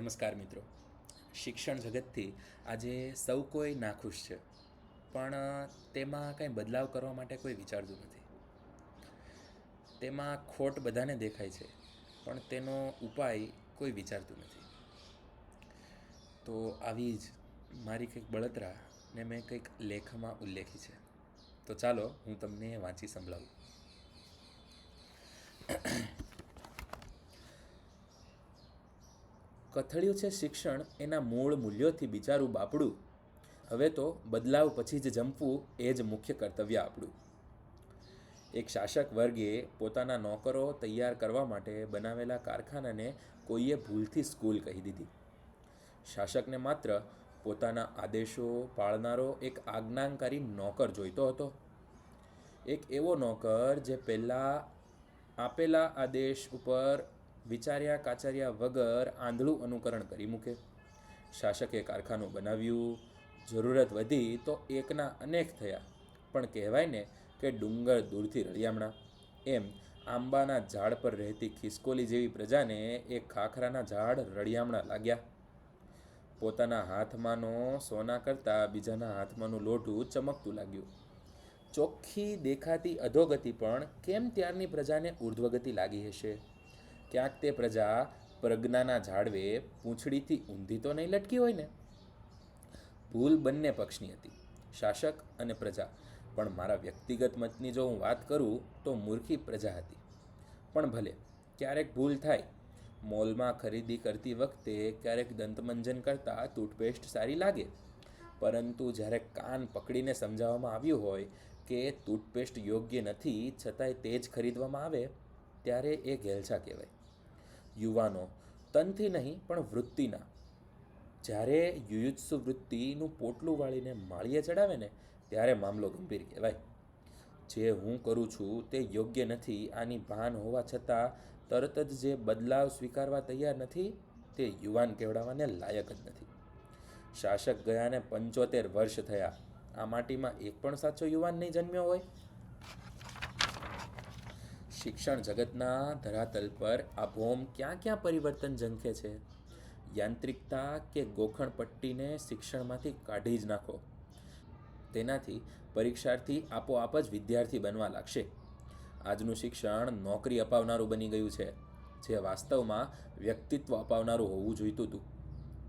નમસ્કાર મિત્રો. શિક્ષણ જગતથી આજે સૌ કોઈ નાખુશ છે. પણ તેમાં કંઈ બદલાવ કરવા માટે કોઈ વિચારતું નથી. તેમાં ખોટ બધાને દેખાય છે, પણ તેનો ઉપાય કોઈ વિચારતું નથી. તો આવી જ મારી કંઈક બળતરા ને મેં કંઈક લેખમાં ઉલ્લેખી છે. તો ચાલો હું તમને વાંચી સંભળાવું. કથળ્યું છે શિક્ષણ એના મૂળ મૂલ્યોથી બિચારું બાપડું. હવે તો બદલાવ પછી જ જંપવું એ જ મુખ્ય કર્તવ્ય આપણું. એક શાસક વર્ગે પોતાના નોકરો તૈયાર કરવા માટે બનાવેલા કારખાનાને કોઈએ ભૂલથી સ્કૂલ કહી દીધી. શાસકને માત્ર પોતાના આદેશો પાળનારો એક આજ્ઞાનકારી નોકર જોઈતો હતો. એક એવો નોકર જે પહેલાં આપેલા આદેશ ઉપર વિચાર્યા કાચાર્યા વગર આંધળું અનુકરણ કરી મૂકે. શાસકે કારખાનું બનાવ્યું, જરૂરત વધી તો એકના અનેક થયા, પણ કહેવાય ને કે ડુંગર દૂરથી રળિયામણા. એમ આંબાના ઝાડ પર રહેતી ખિસકોલી જેવી પ્રજાને એક ખાખરાના ઝાડ રળિયામણા લાગ્યા. પોતાના હાથમાંનો સોના કરતાં બીજાના હાથમાંનું લોઢું ચમકતું લાગ્યું. ચોખ્ખી દેખાતી અધોગતિ પણ કેમ ત્યારની પ્રજાને ઉર્ધ્વગતિ લાગી હશે? ક્યાંક તે પ્રજા પ્રજ્ઞાના ઝાડવે પૂંછડીથી ઊંધી તો નહીં લટકી હોય ને? ભૂલ બંને પક્ષની હતી, શાસક અને પ્રજા. પણ મારા વ્યક્તિગત મતની જો હું વાત કરું તો મૂર્ખી પ્રજા હતી. પણ ભલે, ક્યારેક ભૂલ થાય. મોલમાં ખરીદી કરતી વખતે ક્યારેક દંતમંજન કરતાં ટૂથપેસ્ટ સારી લાગે. પરંતુ જ્યારે કાન પકડીને સમજાવવામાં આવ્યું હોય કે ટૂથપેસ્ટ યોગ્ય નથી, છતાંય તે જ ખરીદવામાં આવે, ત્યારે એ ઘેલછા કહેવાય. યુવાનો, તનથી નહીં, પણ વૃત્તિના. જ્યારે યુયુત્સુ વૃત્તિનું પોટલું વાળીને માળીએ ચડાવે ને, ત્યારે મામલો ગંભીર કહેવાય. જે હું કરું છું તે યોગ્ય નથી, આની ભાન હોવા છતાં તરત જ જે બદલાવ સ્વીકારવા તૈયાર નથી, તે યુવાન કહેવડાવવાને લાયક જ નથી. શાસક ગયાને પંચોતેર વર્ષ થયા. આ માટીમાં એક પણ સાચો યુવાન નહીં જન્મ્યો હોય? શિક્ષણ જગતના ધરાતલ પર આ ભોમ ક્યાં ક્યાં પરિવર્તન ઝંખે છે? યાંત્રિકતા કે ગોખણ પટ્ટીને શિક્ષણમાંથી કાઢી જ નાખો. તેનાથી પરીક્ષાર્થી આપોઆપ જ વિદ્યાર્થી બનવા લાગશે. આજનું શિક્ષણ નોકરી અપાવનારું બની ગયું છે, જે વાસ્તવમાં વ્યક્તિત્વ અપાવનારું હોવું જોઈતું હતું.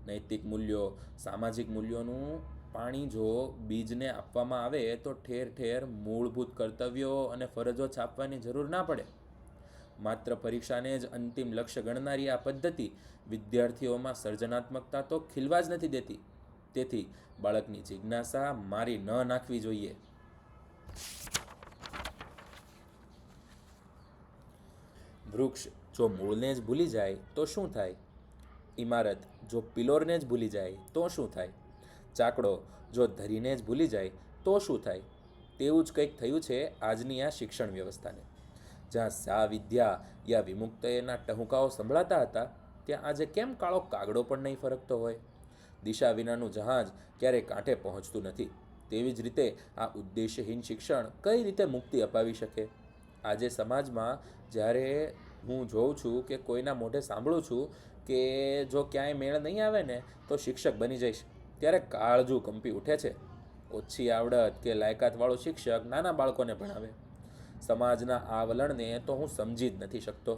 નૈતિક મૂલ્યો, સામાજિક મૂલ્યોનું પાણી જો બીજને આપવામાં આવે તો ઠેર ઠેર મૂળભૂત કર્તવ્યો અને ફરજો છાપવાની જરૂર ના પડે. માત્ર પરીક્ષાને જ અંતિમ લક્ષ્ય ગણનારી આ પદ્ધતિ વિદ્યાર્થીઓમાં સર્જનાત્મકતા તો ખીલવા જ નથી દેતી. તેથી બાળકની જિજ્ઞાસા મારી ન નાખવી જોઈએ. વૃક્ષ જો મૂળને જ ભૂલી જાય તો શું થાય? ઇમારત જો પિલોરને જ ભૂલી જાય તો શું થાય? ચાકડો જો ધરીને જ ભૂલી જાય, તો શું થાય? તેવું જ કંઈક થયું છે આજની આ શિક્ષણ વ્યવસ્થાને. જ્યાં સા વિદ્યા યા વિમુક્તયના ટહુકાઓ સંભળાતા હતા, ત્યાં આજે કેમ કાળો કાગડો પણ નહીં ફરકતો હોય? દિશા વિનાનું જહાજ ક્યારેય કાંઠે પહોંચતું નથી. તેવી જ રીતે આ ઉદ્દેશ્યહીન શિક્ષણ કઈ રીતે મુક્તિ અપાવી શકે? આજે સમાજમાં જ્યારે હું જોઉં છું કે કોઈના મોઢે સાંભળું છું કે જો ક્યાંય મેળ નહીં આવે ને, તો શિક્ષક બની જઈશ. ત્યારે કાળજું કંપી ઉઠે છે. ઓછી આવડત કે લાયકાતવાળો શિક્ષક નાના બાળકોને ભણાવે. સમાજના આ વલણને તો હું સમજી જ નથી શકતો.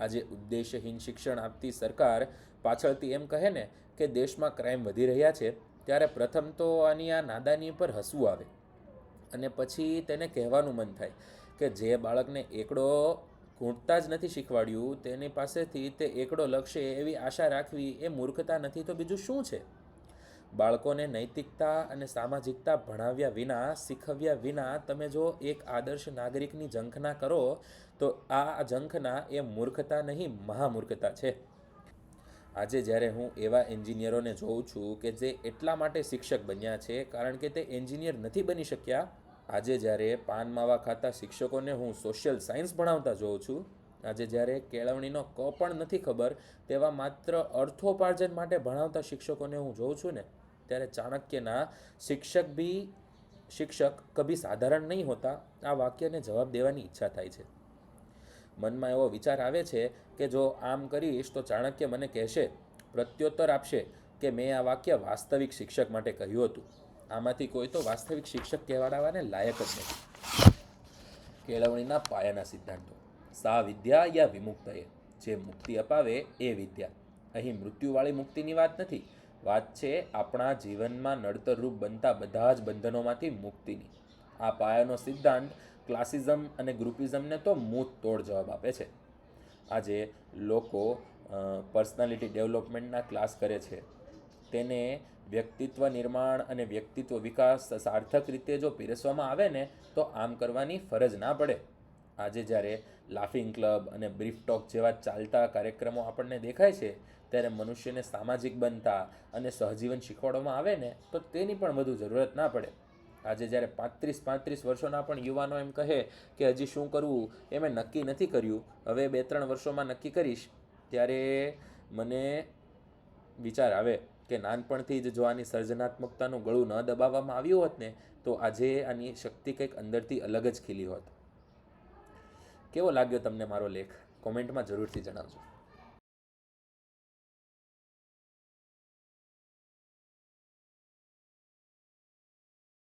આજે ઉદ્દેશ્યહીન શિક્ષણ આપતી સરકાર પાછળથી એમ કહે ને કે દેશમાં ક્રાઇમ વધી રહ્યા છે, ત્યારે પ્રથમ તો આની આ નાદાની પર હસવું આવે. અને પછી તેને કહેવાનું મન થાય કે જે બાળકને એકડો ઘૂંટતા જ નથી શીખવાડ્યું, તેની પાસેથી તે એકડો લક્ષ્ય એવી આશા રાખવી એ મૂર્ખતા નથી, તો બીજું શું છે? બાળકોને નૈતિકતા અને સામાજિકતા ભણાવ્યા વિના, શીખવ્યા વિના તમે જો એક આદર્શ નાગરિકની ઝંખના કરો, તો આ ઝંખના એ મૂર્ખતા નહીં, મહામૂર્ખતા છે. આજે જ્યારે હું એવા એન્જિનિયરોને જોઉં છું કે જે એટલા માટે શિક્ષક બન્યા છે, કારણ કે તે એન્જિનિયર નથી બની શક્યા, આજે જ્યારે પાન માવા ખાતા શિક્ષકોને હું સોશિયલ સાયન્સ ભણાવતા જોઉં છું આજે જ્યારે કેળવણીનો ક પણ નથી ખબર, તેવા માત્ર અર્થોપાર્જન માટે ભણાવતા શિક્ષકોને હું જોઉં છું ને, ત્યારે ચાણક્યના શિક્ષક બી, શિક્ષક કભી સાધારણ નહીં હોતા, આ વાક્યને જવાબ દેવાની ઈચ્છા થાય છે. મનમાં એવો વિચાર આવે છે કે જો આમ કરીશ તો ચાણક્ય મને કહેશે, પ્રત્યુત્તર આપશે કે મેં આ વાક્ય વાસ્તવિક શિક્ષક માટે કહ્યું હતું. આમાંથી કોઈ તો વાસ્તવિક શિક્ષક કહેવાડાવાને લાયક જ નથી. કેળવણીના પાયાના સિદ્ધાંતો. સા વિદ્યા યા વિમુક્તએ જે મુક્તિ અપાવે એ વિદ્યા. અહીં મૃત્યુવાળી મુક્તિની વાત નથી. વાત છે આપણા જીવનમાં નડતરરૂપ બનતા બધા જ બંધનોમાંથી મુક્તિની. આ પાયાનો સિદ્ધાંત ક્લાસિઝમ અને ગ્રુપિઝમને તો મૂત તોડ જવાબ આપે છે. આજે લોકો પર્સનાલિટી ડેવલપમેન્ટના ક્લાસ કરે છે. તેને વ્યક્તિત્વ નિર્માણ અને વ્યક્તિત્વ વિકાસ સાર્થક રીતે જો પીરસવામાં આવે ને, તો આમ કરવાની ફરજ ના પડે. આજે જ્યારે લાફિંગ ક્લબ અને બ્રીફ ટોક જેવા ચાલતા કાર્યક્રમો આપણને દેખાય છે, ત્યારે મનુષ્યને સામાજિક બનતા અને સહજીવન શીખવાડવામાં આવે ને, તો તેની પણ વધુ જરૂરત ના પડે. આજે જ્યારે પાંત્રીસ પાંત્રીસ વર્ષોના પણ યુવાનો એમ કહે કે હજી શું કરવું, એ મેં નક્કી નથી કર્યું. હવે બે ત્રણ વર્ષોમાં નક્કી કરીશ, ત્યારે મને વિચાર આવે કે નાનપણથી જ જો આની સર્જનાત્મકતાનું ગળું ન દબાવવામાં આવ્યું હોત ને, તો આજે આની શક્તિ કંઈક અંદરથી અલગ જ ખીલી હોત. કેવો લાગ્યો તમને મારો લેખ? કોમેન્ટમાં જરૂરથી જણાવજો.